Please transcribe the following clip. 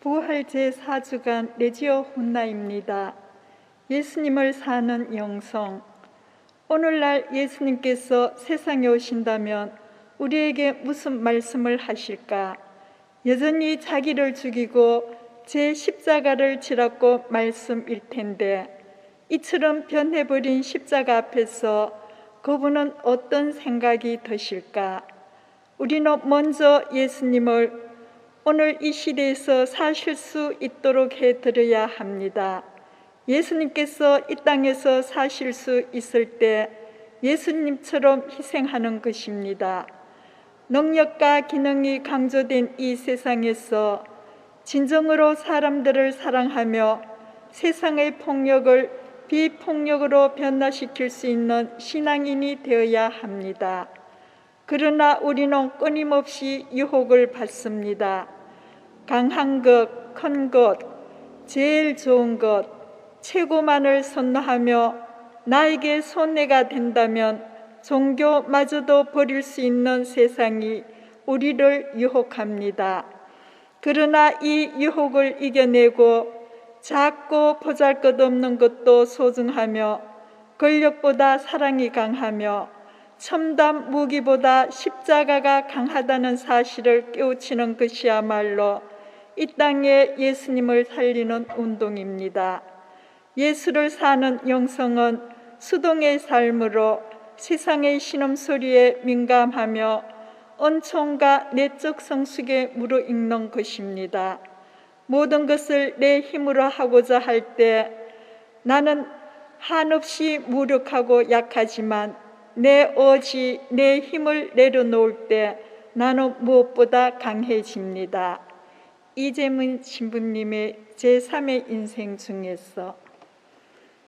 부활 제4주간 레지오 혼나입니다. 예수님을 사는 영성. 오늘날 예수님께서 세상에 오신다면 우리에게 무슨 말씀을 하실까? 여전히 자기를 죽이고 제 십자가를 지랐고 말씀일 텐데 이처럼 변해버린 십자가 앞에서 그분은 어떤 생각이 드실까? 우리는 먼저 예수님을 오늘 이 시대에서 사실 수 있도록 해드려야 합니다. 예수님께서 이 땅에서 사실 수 있을 때 예수님처럼 희생하는 것입니다. 능력과 기능이 강조된 이 세상에서 진정으로 사람들을 사랑하며 세상의 폭력을 비폭력으로 변화시킬 수 있는 신앙인이 되어야 합니다. 그러나 우리는 끊임없이 유혹을 받습니다. 강한 것, 큰 것, 제일 좋은 것, 최고만을 선호하며 나에게 손해가 된다면 종교마저도 버릴 수 있는 세상이 우리를 유혹합니다. 그러나 이 유혹을 이겨내고 작고 보잘것없는 것도 소중하며 권력보다 사랑이 강하며 첨단 무기보다 십자가가 강하다는 사실을 깨우치는 것이야말로 이 땅에 예수님을 살리는 운동입니다. 예수를 사는 영성은 수동의 삶으로 세상의 신음소리에 민감하며 은총과 내적 성숙에 무르익는 것입니다. 모든 것을 내 힘으로 하고자 할 때 나는 한없이 무력하고 약하지만 내 오지, 내 힘을 내려놓을 때 나는 무엇보다 강해집니다. 이재문 신부님의 제3의 인생 중에서